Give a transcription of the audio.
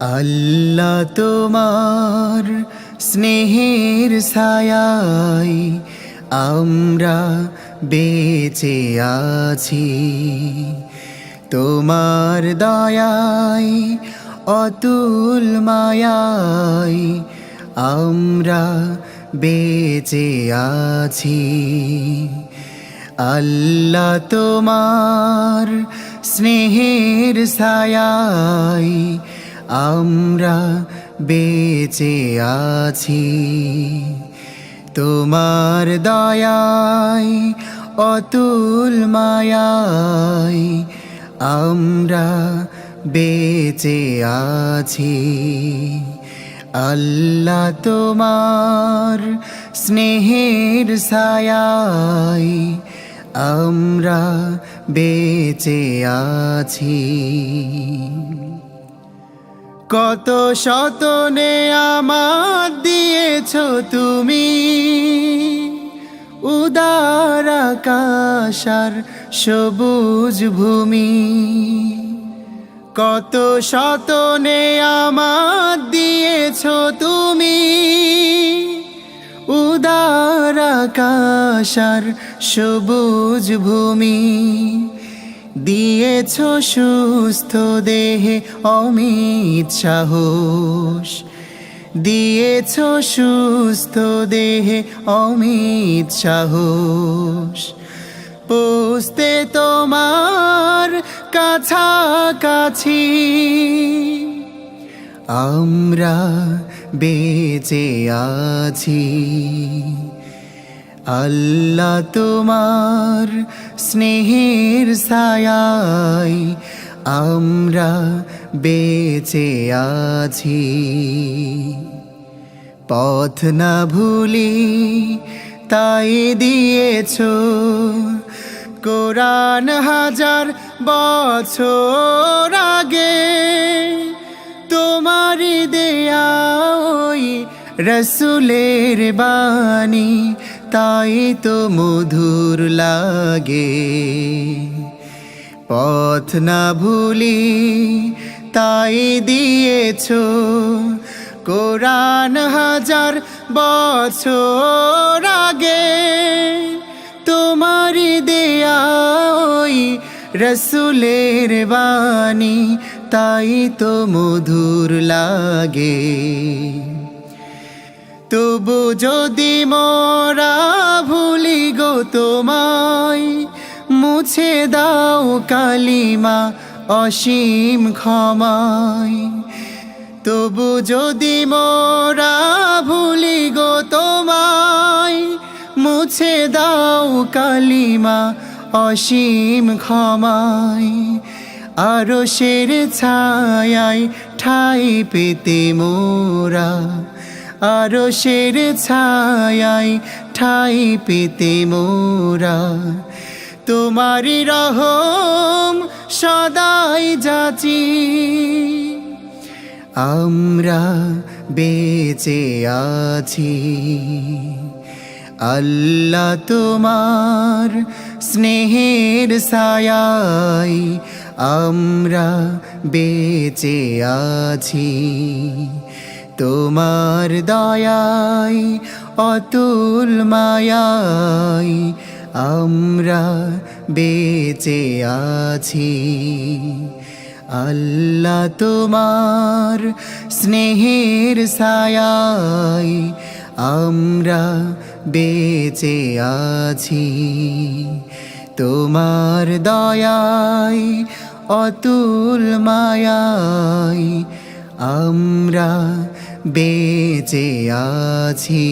আল্লাহ তোমার স্নেহের ছায়ায় আমরা বেঁচে আছি। তোমার দয়ায় অতুল মায়ায় আমরা বেঁচে আছি। আল্লাহ তোমার স্নেহের ছায়ায় আমরা বেঁচে আছি। তোমার দয়ায় অতুল মায়ায় আমরা বেঁচে আছি। আল্লাহ তোমার স্নেহের ছায়ায় আমরা বেঁচে আছি। কত শতনে আমার দিয়েছ তুমি? উদার আকাশার সবুজ ভূমি। কত শতনে আমার দিয়েছ তুমি? উদার আকাশার সবুজ ভূমি। দিয়েছ সুস্থ দেহে অমিত সাহস। দিয়েছ সুস্থ দেহে অমিত সাহস। পুষতে তোমার কাছাকাছি আমরা বেঁচে আছি। আল্লাহ তোমার স্নেহের ছায়ায় আমরা বেঁচে আছি। পথ না ভুলি তাই দিয়েছ কোরআন হাজার বছর আগে। তোমারই দেয়া ওই রসুলের বাণী তাই তো মধুর লাগে। পথ না ভুলি তাই দিয়েছ কোরআন হাজার বছর আগে। তোমারই দেয়া রসুলের বাণী তাই তো মধুর লাগে। তবু যদি মরা ভুলি গো তোমায়, মুছে দাও কালিমা অসীম ক্ষমায়। তবু যদি মরা ভুলি গো তোমায়, মুছে দাও কালিমা অসীম ক্ষমায়। আরও শের ছায়ায় ঠাই পেতে মোরা আরও শের ছায়ায় ঠাই পেতে মোরা। তোমারি রহম সদাই যাচি। আমরা বেঁচে আছি। আল্লাহ তোমার স্নেহের ছায়ায় আমরা বেঁচে আছি। তোমার দয়ায় অতুল মায়ায় আমরা বেঁচে আছি। আল্লাহ তোমার স্নেহের ছায়ায় আমরা বেঁচে আছি। তোমার দয়ায় অতুল মায়ায় আমরা বেঁচে আছি।